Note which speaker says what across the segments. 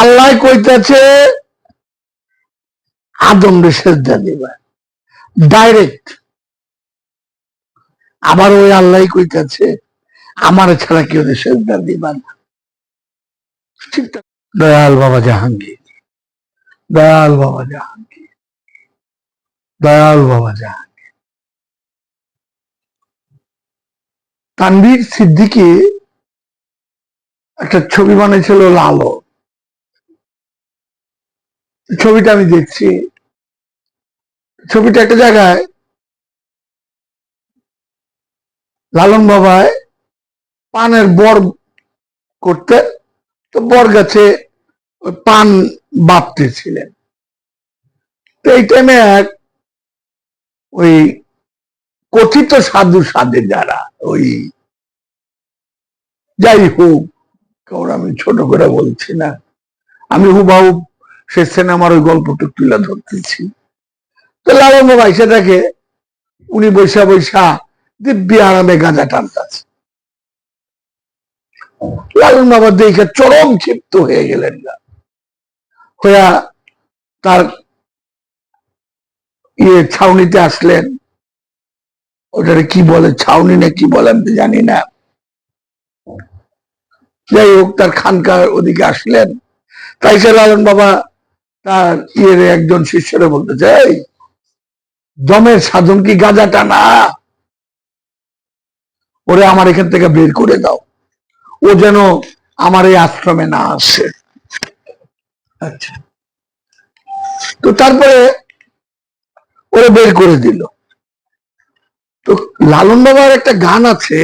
Speaker 1: আল্লাহ কইতেছে, আদম সেজদা দিবা। ডাইরেক্ট আবার ওই আল্লাহ কইতেছে, আমার ছাড়া কেউ সেজদা দিবা না। দয়াল বাবা জাহাঙ্গীর। দয়াল বাবা জাহাঙ্গীর। দয়াল বাবা জাহাঙ্গীর। তানভীর সিদ্দিকি একটা ছবি বানিয়েছিল লালো ছবিটা আমি দেখছি। ছবিটা একটা জায়গায় লালন বাবায় পানের বর করতে, তো বর গাছে পান বাপতেছিলেন তো এই টাইমে এক ওই কথিত সাধু সাধে যারা, ওই যাই হোক আমি ছোট করে বলছি না। আমি হুবাহু সে সিনেমার ওই গল্পটা তুলে ধরতেছি। তো লালন বাবা সেটাকে উনি বৈশা বৈশা দিব্যি আরামে গাঁজা টানতেছে লালন বাবা দেখে চরম ক্ষিপ্ত হয়ে গেলেন না। হইয়া তার ইয়ে ছাউনিতে আসলেন। ওটারে কি বলে, ছাউনি না কি বলে আমি জানি না। যাই হোক, তার খানকার ওদিকে আসলেন। তাই সে লালন বাবা তার ইয়ের একজন শিষ্যরে বলতে চাই, দমের সাধন কি গাঁজা টানা ওরে আমার এখান থেকে বের করে দাও। ও যেন আমার এই আশ্রমে না আসে। আচ্ছা। তো তারপরে ওরে বের করে দিল। তো লালন বাবার একটা গান আছে।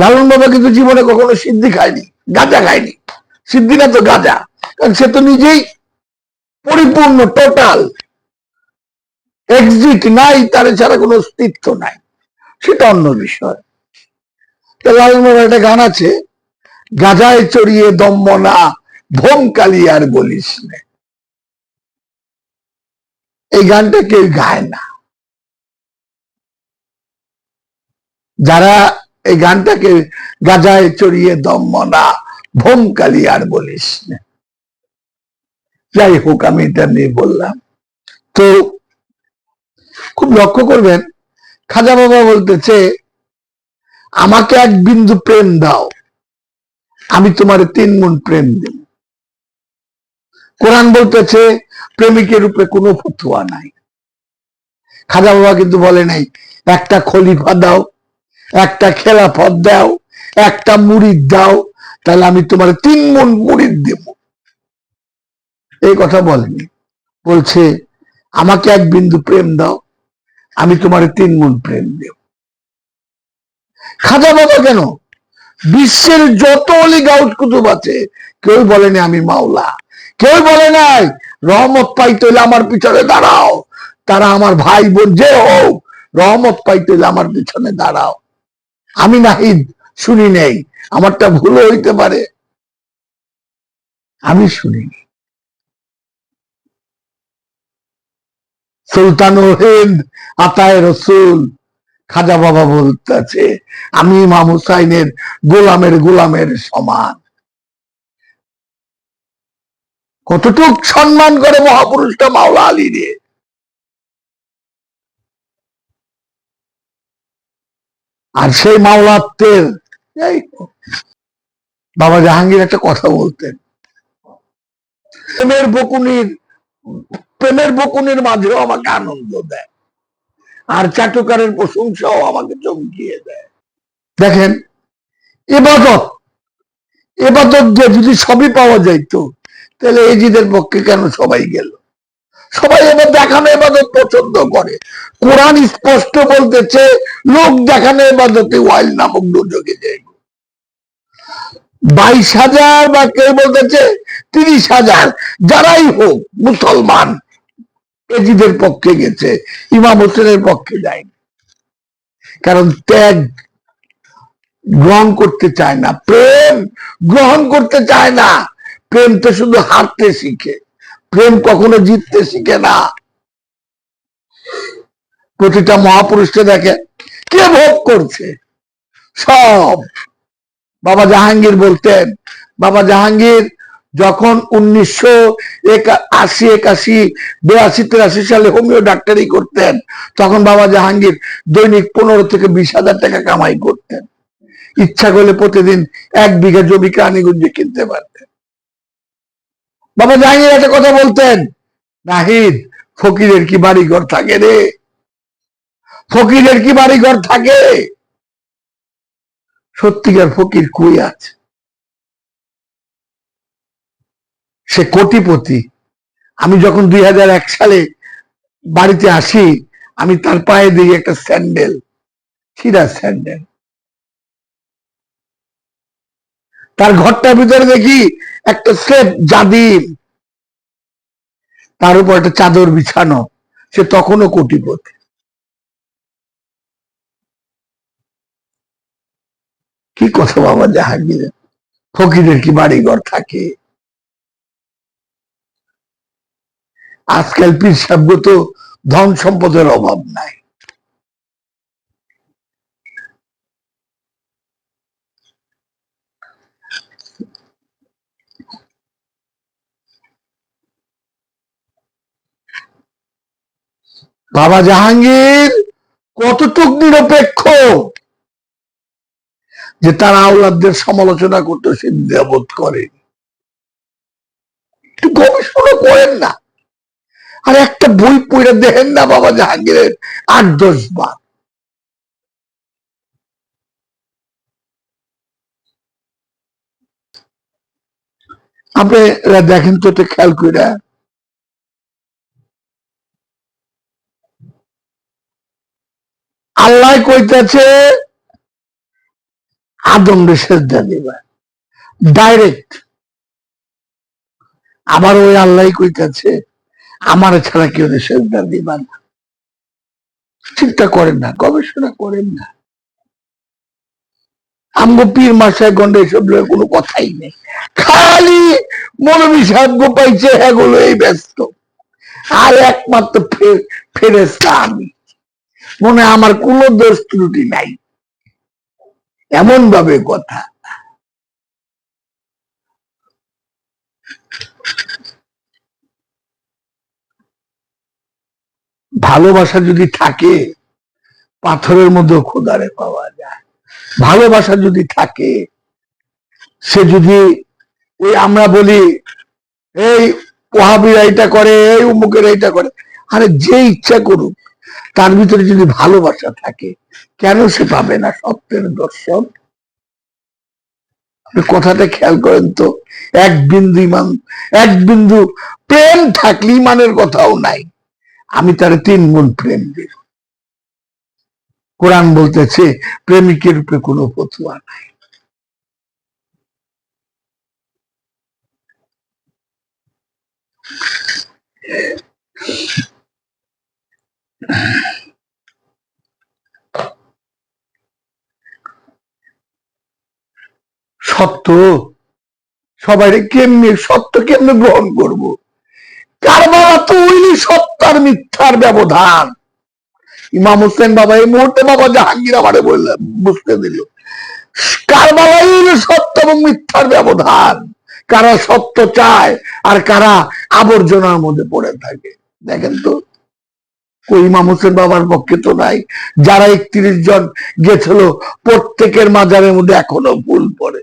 Speaker 1: লালন বাবা কিন্তু জীবনে কখনো সিদ্ধি খায়নি, গাঁজা খায়নি। সিদ্ধি না তো গাঁজা, কারণ সে তো নিজেই পরিপূর্ণ টোটাল এক্সিট নাই, তার ছাড়া কোনো অস্তিত্ব নাই। সেটা অন্য বিষয়। একটা গান আছে, গাজায় চড়িয়ে দম্মনা ভোম কালিয়ার বলিস নে। এই গানটা কেউ গায় না। যারা এই গানটাকে গাজায় চড়িয়ে দম্মনা ভোম কালিয়ার বলিস নে। যাই হোক, আমি এটা নিয়ে বললাম। তো খুব লক্ষ্য করবেন, খাজা বাবা বলতেছে, আমাকে এক বিন্দু প্রেম দাও, আমি তোমার তিন মন প্রেম দেব। কোরআন বলতেছে প্রেমিকের রূপে কোনো ফতুয়া নাই। খাজা বাবা কিন্তু বলে নাই, একটা খলিফা দাও, একটা খেলাফত দাও, একটা মুড়িদ দাও, তাহলে আমি তোমার তিন মন মুড়িদ দেব। এই কথা বলেনি বলছে, আমাকে এক বিন্দু প্রেম দাও, আমি তোমার তিন মন প্রেম দেব। খাজা বাবা কেন? বিশ্বের যত অলি গাউট কুতুব আছে, কেউ বলেনি আমি মাওলা। কেউ বলে নাই, রহমত পাইতে হইলে আমার পিছনে দাঁড়াও। তারা আমার ভাই বোন যে হোক, রহমত পাইতে হইলে আমার পিছনে দাঁড়াও। আমি নাহিদ শুনি নেই। আমারটা ভুলও হইতে পারে। আমি শুনিনি। সুলতান হিন্দ আতায় রসুল। খাজা বাবা বলতেছে, আমি ইমাম হুসাইনের গোলামের গোলামের সমান। কতটুক সম্মান করে মহাপুরুষটা মাওলা আলী রে। আর সেই মাওলাত্বের এই বাবা জাহাঙ্গীর একটা কথা বলতেন। বকুনির প্রেমের বকুনির মাঝেও আমাকে আনন্দ দেয়। আর চাটুকারের প্রশংসাও আমাকে চমকিয়ে দেয়। দেখেন, এবাদত এবাদত দিয়ে যদি সবই পাওয়া যাইতো, তাহলে এজিদের পক্ষে কেন সবাই গেল? সবাই এবার দেখানো এবাদত পছন্দ করে। কোরআন স্পষ্ট বলতেছে, লোক দেখানো এবাদতে ওয়াইল নামক দুর্যোগে যায়। বাইশ হাজার বা কেউ বলতেছে, তিরিশ হাজার, যারাই হোক, মুসলমান এজিদের পক্ষে গেছে, ইমাম হোসেনের পক্ষে যায়নি। কারণ ত্যাগ গ্রহণ করতে চায় না, প্রেম গ্রহণ করতে চায় না। প্রেম তো শুধু হারতে শিখে, প্রেম কখনো জিততে শিখে না। প্রতিটা মহাপুরুষকে দেখে কে ভোগ করছে? সব। বাবা জাহাঙ্গীর বলতেন, বাবা জাহাঙ্গীর যখন উনিশশো আশি একাশি, বিরাশি, তিরাশি সালে হোমিও ডাক্তারি করতেন, তখন বাবা জাহাঙ্গীর দৈনিক পনেরো থেকে বিশ হাজার টাকা কামাই করতেন। ইচ্ছা করলে প্রতিদিন এক বিঘা জমি কানিগঞ্জে কিনতে পারতেন। বাবা জাহাঙ্গীর একটা কথা বলতেন, নাহিদ, ফকিরের কি বাড়ি ঘর থাকে রে? ফকিরের কি বাড়ি ঘর থাকে? সত্যিকার ফকির কই আছে? সে কোটিপতি। আমি যখন দুই হাজার এক সালে বাড়িতে আসি, আমি তার পায়ে দিই একটা স্যান্ডেল ছিঁড়া স্যান্ডেল। তার ঘরটার ভিতরে দেখি একটা সেফ জাদির তার উপর একটা চাদর বিছানো। সে তখনও কোটিপতি। কি কথা বাবা জাহাঙ্গীর ফকিরের কি বাড়িঘর থাকে? আজকাল সাহেব তো ধন সম্পদের অভাব নাই। বাবা জাহাঙ্গীর কতটুক নিরপেক্ষ যে তার আওলাদদের সমালোচনা করতে সে দ্বিধাবোধ করে একটু গবেষণা করেন না। আর একটা বই পড়ে দেখেন না বাবা জাহাঙ্গীরের আট দশ বার। আপনি দেখেন তো এটা খেয়াল করে আল্লাহ কইতেছে, আদম সেজদা দিবা ডাইরেক্ট আবার ওই আল্লাহ কইতেছে আমার ছাড়া কেউ সেজদা দিবা না চিন্তা করেন না, গবেষণা করেন না। আমগো পীর মাসায় গন্ডে এসব কোনো কথাই নেই। খালি মৌলবী সাহেব পাইছে এগুলো এই ব্যস্ত। আর একমাত্র ফেরেস্তা আমি। মনে আমার কোনো দোষ ত্রুটি নাই। এমন ভাবে কথা। ভালোবাসা যদি থাকে, পাথরের মধ্যে খোদারে পাওয়া যায়। ভালোবাসা যদি থাকে, সে যদি ওই আমরা বলি, এই ওহাবিরা এটা করে, এই উমুকের এইটা করে, আরে যে ইচ্ছা করুক, তার ভিতরে যদি ভালোবাসা থাকে, কেন সে পাবে না সত্যের দর্শন? কথাটা খেয়াল করেন তো, এক বিন্দু ইমান, এক বিন্দু প্রেম থাকলে ইমানের কথাও নাই। আমি তার তিন গুণ প্রেম দিব কোরআন বলতেছে, প্রেমিকের রূপে কোনো ফতুয়া নাই। সত্য? সবাই কেমনি সত্য কেমনে গ্রহণ করব? কারবালা তো ওইলি সত্যার মিথ্যার ব্যবধান। ইমাম হোসেন বাবা এই মুহূর্তে বাবা জাহাঙ্গীর আমারে বললেন বুঝতে দিল। কারবালাই সত্য এবং মিথ্যার ব্যবধান। কারা সত্য চায় আর কারা আবর্জনার মধ্যে পড়ে থাকে। দেখেন তো ইমাম হোসেন বাবার পক্ষে তো নাই। যারা একত্রিশ জন গেছিল, প্রত্যেকের মাজারের মধ্যে এখনও ভুল পড়ে।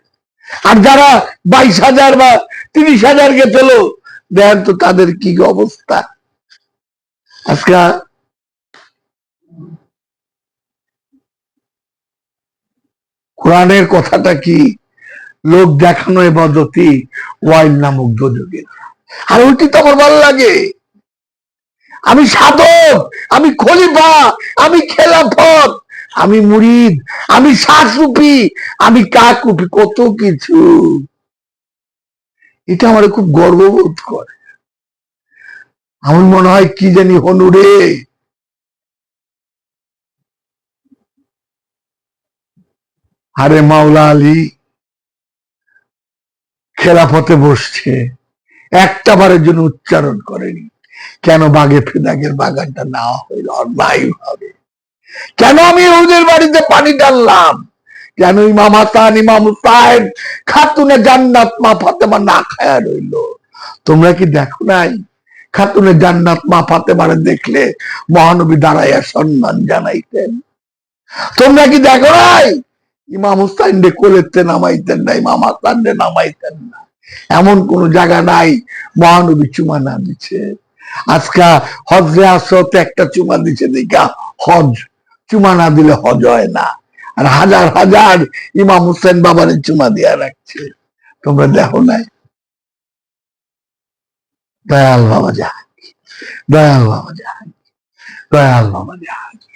Speaker 1: আর যারা বাইশ হাজার বা তিরিশ হাজার গেছিল দেখেন তো তাদের কি অবস্থা? আজকে কোরআনের কথাটা কি? লোক দেখানো এবাদতি ওয়াইল নামক দোজকের আর ওইটি তো আমার ভালো লাগে। আমি সাধক, আমি খলিফা, আমি খেলাফত, আমি মুরিদ, আমি শাসুপি আমি কাকুপি, কত কিছু। এটা আমার খুব গর্ববোধ করে। আমার মনে হয় কি জানি হনুরে আরে মাওলা আলী, খেলাফতে বসছে। একটা বারের জন্য উচ্চারণ করেনি। কেন বাগে ফেদাগের বাগানটা নেওয়া হইল? অন্যায় হবে। কেন আমি ওদের বাড়িতে পানি ডাললাম কেন ইমাম হাসান, ইমাম হুসাইন? খাতুনে জান্নাত মা ফাতেমা না খায়া রইল। তোমরা কি দেখো নাই? খাতুনে জান্নাত মা ফাতেমারে দেখলে মহানবী দাঁড়াইয়া সম্মান জানাইতেন। তোমরা কি দেখো নাই? ইমাম হুসাইন রে কোলেতে নামাইতেন না, ইমাম হাসান রে নামাইতেন না। এমন কোন জায়গা নাই, মহানবী চুমা না দিচ্ছে আজকা হজরে আসতে একটা চুমা দিচ্ছে দেখা হজ। চুমা না দিলে হজ হয় না। আর হাজার হাজার ইমাম হুসেন বাবার চুমা দিয়া রাখছে। তোমরা দেখো নাই? দয়াল বাবা জাহাঙ্গীর দয়াল বাবা জাহাঙ্গীর দয়াল বাবা জাহাঙ্গীর